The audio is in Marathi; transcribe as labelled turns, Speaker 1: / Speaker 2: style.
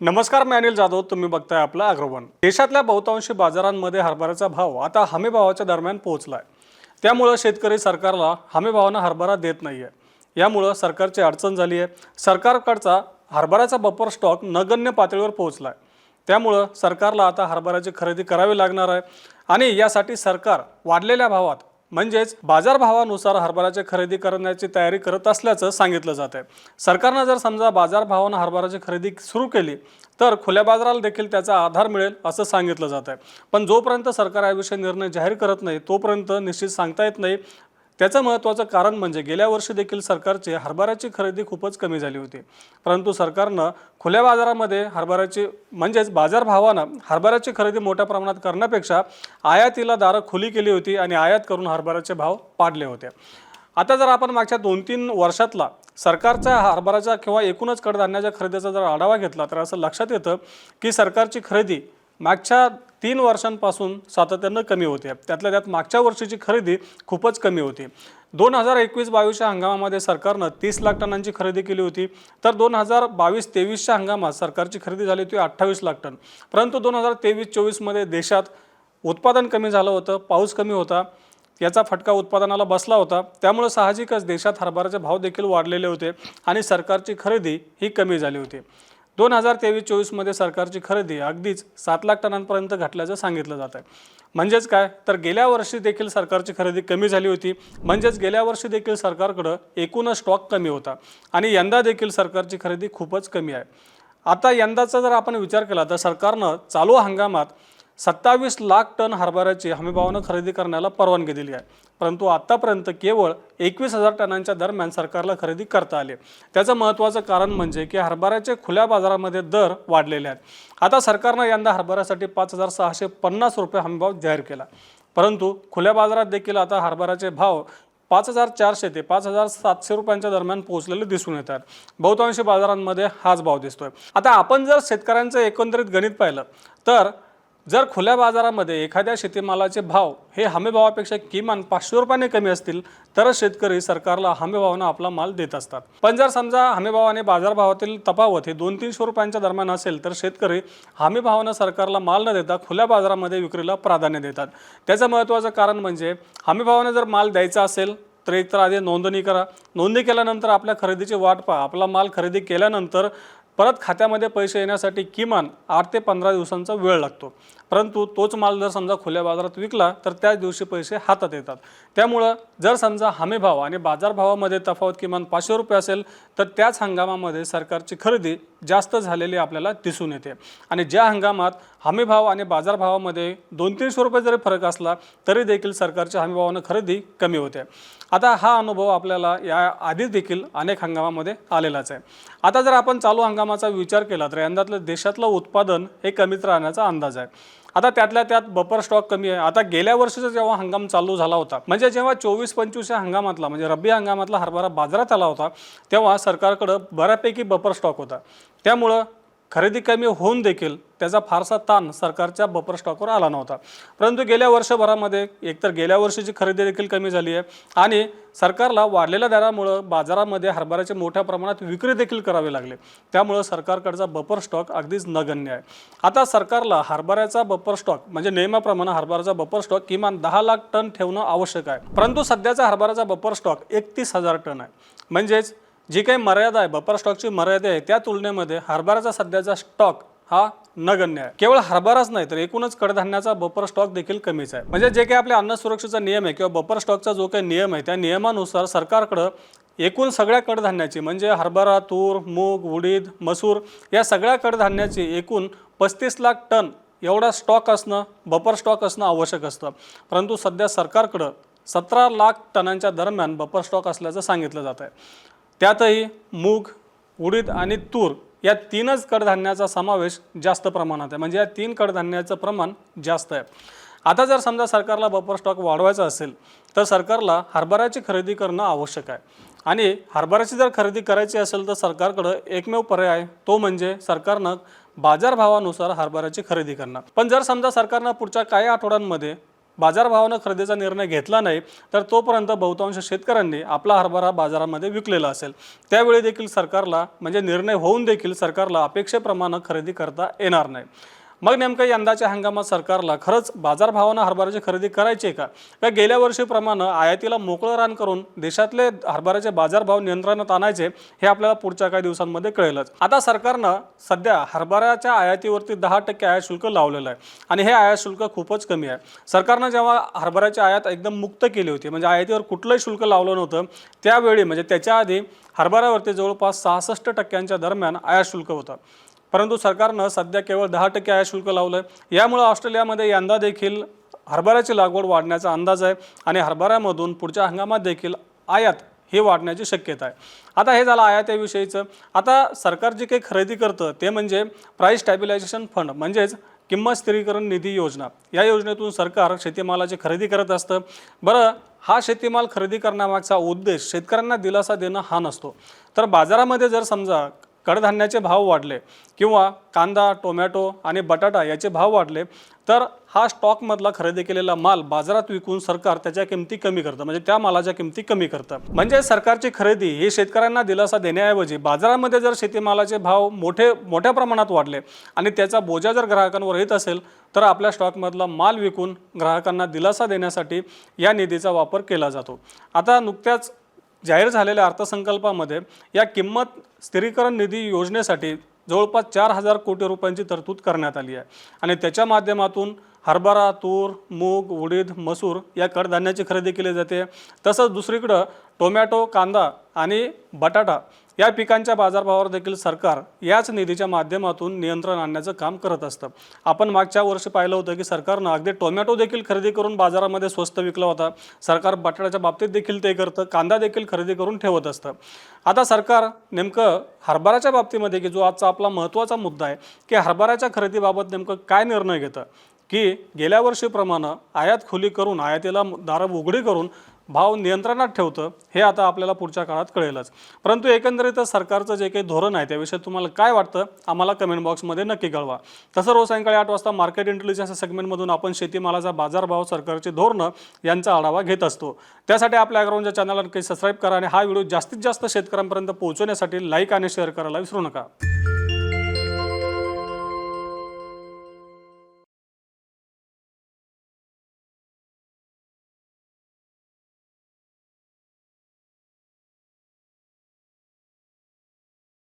Speaker 1: नमस्कार मी अनिल जाधव. तुम्ही बघताय आपलं अग्रवन. देशातल्या बहुतांशी बाजारांमध्ये हरभऱ्याचा भाव आता हमी भावाच्या दरम्यान पोहोचलाय. त्यामुळं शेतकरी सरकारला हमी भावानं हरभरा देत नाही आहे यामुळं सरकारची अडचण झाली आहे सरकारकडचा हरभऱ्याचा बपर स्टॉक नगण्य पातळीवर पोहोचला आहे त्यामुळं सरकारला आता हरभऱ्याची खरेदी करावी लागणार आहे. आणि यासाठी सरकार वाढलेल्या भावात म्हणजेच बाजारभावानुसार हरभऱ्याची खरेदी करण्याची तयारी करत असल्याचं सांगितलं जात आहे. सरकारनं जर समजा बाजारभावानं हरभऱ्याची खरेदी सुरू केली तर खुल्या बाजाराला देखील त्याचा आधार मिळेल असं सांगितलं जात आहे. पण जोपर्यंत सरकार याविषयी निर्णय जाहीर करत नाही तोपर्यंत निश्चित सांगता येत नाही त्याचं महत्त्वाचं कारण म्हणजे गेल्या वर्षी देखील सरकारची हरभऱ्याची खरेदी खूपच कमी झाली होती. परंतु सरकारनं खुल्या बाजारामध्ये हरभऱ्याची म्हणजेच बाजारभावानं हरभऱ्याची खरेदी मोठ्या प्रमाणात करण्यापेक्षा आयातीला दारं खुली केली होती आणि आयात करून हरभऱ्याचे भाव पाडले होते. आता जर आपण मागच्या दोन तीन वर्षातला सरकारच्या हरभऱ्याचा किंवा एकूणच कडधान्याच्या खरेदीचा जर आढावा घेतला तर असं लक्षात येतं की सरकारची खरेदी मागच्या तीन वर्षांपासून सातत्यानं कमी होते. त्यातल्या त्यात मागच्या वर्षीची खरेदी खूपच कमी होती. दोन हजार एकवीस बावीसच्या हंगामामध्ये सरकारनं तीस लाख टनांची खरेदी केली होती. तर दोन हजार बावीस तेवीसच्या हंगामात सरकारची खरेदी झाली होती अठ्ठावीस लाख टन. परंतु दोन हजार तेवीस चोवीसमध्ये देशात उत्पादन कमी झालं होतं पाऊस कमी होता. याचा फटका उत्पादनाला बसला होता. त्यामुळे साहजिकच देशात हरभऱ्याचे भाव देखील वाढलेले होते आणि सरकारची खरेदी ही कमी झाली होती. दोन हजार तेवीस चोवीसमध्ये सरकारची खरेदी अगदीच सात लाख टनांपर्यंत घटल्याचं सांगितलं जात आहे म्हणजेच काय? तर गेल्या वर्षी देखील सरकारची खरेदी कमी झाली होती. म्हणजेच गेल्या वर्षी देखील सरकारकडं एकूणच स्टॉक कमी होता. आणि यंदा देखील सरकारची खरेदी खूपच कमी आहे. आता यंदाचा जर आपण विचार केला तर सरकारनं चालू हंगामात सत्तावीस लाख टन हरभऱ्याची हमीभावानं खरेदी करण्याला परवानगी दिली आहे. परंतु आत्तापर्यंत केवळ एकवीस हजार टनांच्या दरम्यान सरकारला खरेदी करता आली. त्याचं महत्त्वाचं कारण म्हणजे की हरभऱ्याचे खुल्या बाजारामध्ये दर वाढलेले आहेत. आता सरकारनं यंदा हरभऱ्यासाठी पाच हजार सहाशे पन्नास रुपये हमीभाव जाहीर केला. परंतु खुल्या बाजारात देखील आता हरभऱ्याचे भाव पाच हजार चारशे ते पाच हजार सातशे रुपयांच्या दरम्यान पोहोचलेले दिसून येतात बहुतांशी बाजारांमध्ये हाच भाव दिसतोय. आता आपण जर शेतकऱ्यांचं एकंदरीत गणित पाहिलं तर जर खुल्या बाजारामध्ये एखाद्या शेतीमालाचे भाव हे हमीभावापेक्षा किमान पाचशे रुपयाने कमी असतील तरच शेतकरी सरकारला हमीभावानं आपला माल देत असतात. पण जर समजा हमीभावाने बाजारभावातील तफावत हे दोन तीनशे रुपयांच्या दरम्यान असेल तर शेतकरी हमीभावानं सरकारला माल न देता खुल्या बाजारामध्ये विक्रीला प्राधान्य देतात. त्याचं महत्त्वाचं कारण म्हणजे हमीभावानं जर माल द्यायचा असेल तर एकतर आधी नोंदणी करा. नोंदणी केल्यानंतर आपल्या खरेदीची वाट पहा. आपला माल खरेदी केल्यानंतर परत खात्यामध्ये पैसे येण्यासाठी किमान आठ ते पंधरा दिवसांचा वेळ लागतो. परंतु तोच माल जर समजा खुल्या बाजारात विकला तर त्याच दिवशी पैसे हातात येतात. त्यामुळं जर समजा हमीभाव आणि बाजारभावामध्ये तफावत किमान पाचशे रुपये असेल तर त्याच हंगामामध्ये सरकारची खरेदी जास्त झालेली आपल्याला दिसून येते. आणि ज्या हंगामात हमीभाव आणि बाजारभावामध्ये दोन तीनशे रुपये जरी फरक असला तरी देखील सरकारच्या हमीभावानं खरेदी कमी होते. आता हा अनुभव आपल्याला या आधीच देखील अनेक हंगामामध्ये आलेलाच आहे. आता जर आपण चालू हंगामाचा विचार केला तर यंदातलं देशातलं उत्पादन हे कमीच राहण्याचा अंदाज आहे. आता त्यातल्या त्यात बपर स्टॉक कमी आहे. आता गेल्या वर्षीचा जेव्हा हंगाम चालू झाला होता म्हणजे जेव्हा चोवीस पंचवीसच्या हंगामातला म्हणजे रब्बी हंगामातला हरभरा बाजारात आला होता तेव्हा सरकारकडं बऱ्यापैकी बपर स्टॉक होता. त्यामुळं खरेदी कमी होऊन देखील त्याचा फारसा ताण सरकारच्या बपर स्टॉकवर आला नव्हता. परंतु गेल्या वर्षभरामध्ये एकतर गेल्या वर्षीची खरेदी देखील कमी झाली आहे आणि सरकारला वाढलेल्या दरामुळं बाजारामध्ये हरभऱ्याचे मोठ्या प्रमाणात विक्री देखील करावे लागले. त्यामुळं सरकारकडचा बपर स्टॉक अगदीच नगण्य आहे. आता सरकारला हरभऱ्याचा बपर स्टॉक म्हणजे नियमाप्रमाणे हरभऱ्याचा बपर स्टॉक किमान दहा लाख टन ठेवणं आवश्यक आहे. परंतु सध्याचा हरभऱ्याचा बपर स्टॉक एकतीस हजार टन आहे. म्हणजेच जी काही मर्यादा आहे बपर स्टॉकची मर्यादा आहे त्या तुलनेमध्ये हरभऱ्याचा सध्याचा स्टॉक हा नगण्य आहे. केवळ हरभराच नाही तर एकूणच कडधान्याचा बपर स्टॉक देखील कमीच आहे. म्हणजे जे काही आपल्या अन्न सुरक्षेचा नियम आहे किंवा बपर स्टॉकचा जो काही नियम आहे त्या नियमानुसार सरकारकडं एकूण सगळ्या कडधान्याची म्हणजे हरभरा तूर मूग उडीद मसूर या सगळ्या कडधान्याची एकूण पस्तीस लाख टन एवढा स्टॉक असणं बपर स्टॉक असणं आवश्यक असतं. परंतु सध्या सरकारकडं सतरा लाख टनांच्या दरम्यान बपर स्टॉक असल्याचं सांगितलं जात आहे त्यातही मूग उडीद आणि तूर या तीनच कडधान्याचा समावेश जास्त प्रमाणात आहे. म्हणजे या तीन कडधान्याचं प्रमाण जास्त आहे. आता जर समजा सरकारला बपर स्टॉक वाढवायचा असेल तर सरकारला हरभऱ्याची खरेदी करणं आवश्यक आहे. आणि हरभऱ्याची जर खरेदी करायची असेल तर सरकारकडं एकमेव पर्याय आहे तो म्हणजे सरकारनं बाजारभावानुसार हरभऱ्याची खरेदी करणं. पण जर समजा सरकारनं पुढच्या काही आठवड्यांमध्ये बाजारभावानं खरेदीचा निर्णय घेतला नाही तर तोपर्यंत बहुतांश शेतकऱ्यांनी आपला हरभरा बाजारामध्ये विकलेला असेल. त्यावेळी देखील सरकारला म्हणजे निर्णय होऊन देखील सरकारला अपेक्षेप्रमाणे खरेदी करता येणार नाही. मग नेमकं यंदाच्या हंगामात सरकारला खरंच बाजारभावानं हरभऱ्याची खरेदी करायची का? का गेल्या वर्षीप्रमाणे आयातीला मोकळं रान करून देशातले हरभऱ्याचे बाजारभाव नियंत्रणात आणायचे हे आपल्याला पुढच्या काही दिवसांमध्ये कळेलच. आता सरकारनं सध्या हरभऱ्याच्या आयातीवरती दहा टक्के आयात शुल्क लावलेलं आहे आणि हे आयात शुल्क खूपच कमी आहे. सरकारनं जेव्हा हरभऱ्याची आयात एकदम मुक्त केली होती म्हणजे आयातीवर कुठलंही शुल्क लावलं नव्हतं त्यावेळी म्हणजे त्याच्या आधी हरभऱ्यावरती जवळपास सहासष्ट टक्क्यांच्या दरम्यान आयात शुल्क होतं. परंतु सरकारनं सध्या केवळ दहा टक्के आयात शुल्क लावलं आहे यामुळे ऑस्ट्रेलियामध्ये यंदा देखील हरभऱ्याची लागवड वाढण्याचा अंदाज आहे आणि हरभऱ्यामधून पुढच्या हंगामात देखील आयात ही वाढण्याची शक्यता आहे. आता हे झालं आयात्याविषयीचं आता सरकार जे काही खरेदी करतं ते म्हणजे प्राईस स्टॅबिलायझेशन फंड म्हणजेच किंमत स्थिरीकरण निधी योजना. या योजनेतून सरकार शेतीमालाची खरेदी करत असतं. बरं हा शेतीमाल खरेदी करण्यामागचा उद्देश शेतकऱ्यांना दिलासा देणं हा नसतो. तर बाजारामध्ये जर समजा कडधान्याचे भाव वाढले किंवा कांदा टोमॅटो आणि बटाटा याचे भाव वाढले तर हा स्टॉकमधला खरेदी केलेला माल बाजारात विकून सरकार त्याच्या किमती कमी करतं. म्हणजे त्या मालाच्या किमती कमी करतं. म्हणजे सरकारची खरेदी ही शेतकऱ्यांना दिलासा देण्याऐवजी बाजारामध्ये जर शेतीमालाचे भाव मोठे मोठ्या प्रमाणात वाढले आणि त्याचा बोजा जर ग्राहकांवर येत असेल तर आपल्या स्टॉकमधला माल विकून ग्राहकांना दिलासा देण्यासाठी या निधीचा वापर केला जातो. आता नुकत्याच जाहीर झालेल्या अर्थसंकल्पामध्ये या किंमत स्थिरीकरण निधी योजनेसाठी जवळपास चार हजार कोटी रुपयांची तरतूद करण्यात आली आहे. आणि त्याच्या माध्यमातून हरभरा तूर मूग उडीद मसूर या कडधान्याची खरेदी केली जाते. तसंच दुसरीकडं टोमॅटो कांदा आणि बटाटा या पिकांच्या बाजारभावावर देखील सरकार याच निधीच्या माध्यमातून नियंत्रण आणण्याचं काम करत असतं. आपण मागच्या वर्षी पाहिलं होतं की सरकारनं अगदी टोमॅटो देखील खरेदी करून बाजारामध्ये स्वस्त विकला होता. सरकार बटाट्याच्या बाबतीत देखील ते करतं कांदा देखील खरेदी करून ठेवत असतं. आता सरकार नेमकं हरभऱ्याच्या बाबतीमध्ये की जो आजचा आपला महत्त्वाचा मुद्दा आहे की हरभऱ्याच्या खरेदीबाबत नेमकं काय निर्णय घेतं? की गेल्या वर्षीप्रमाणे आयात खुली करून आयातीला दारं उघडी करून भाव नियंत्रणात ठेवतं हे आता आपल्याला पुढच्या काळात कळेलच. परंतु एकंदरीत सरकारचं जे काही धोरण आहे त्याविषयी तुम्हाला काय वाटतं? आम्हाला कमेंट बॉक्समध्ये नक्की कळवा. तसं रोज सायंकाळी आठ वाजता मार्केट इंटेलिजन्स सेगमेंटमधून आपण शेतीमालाचा बाजारभाव सरकारचे धोरणं यांचा आढावा घेत असतो. त्यासाठी आपल्या अग्राऊंडच्या चॅनलला नक्की सबस्क्राईब करा आणि हा व्हिडिओ जास्तीत जास्त शेतकऱ्यांपर्यंत पोहोचवण्यासाठी लाईक आणि शेअर करायला विसरू नका.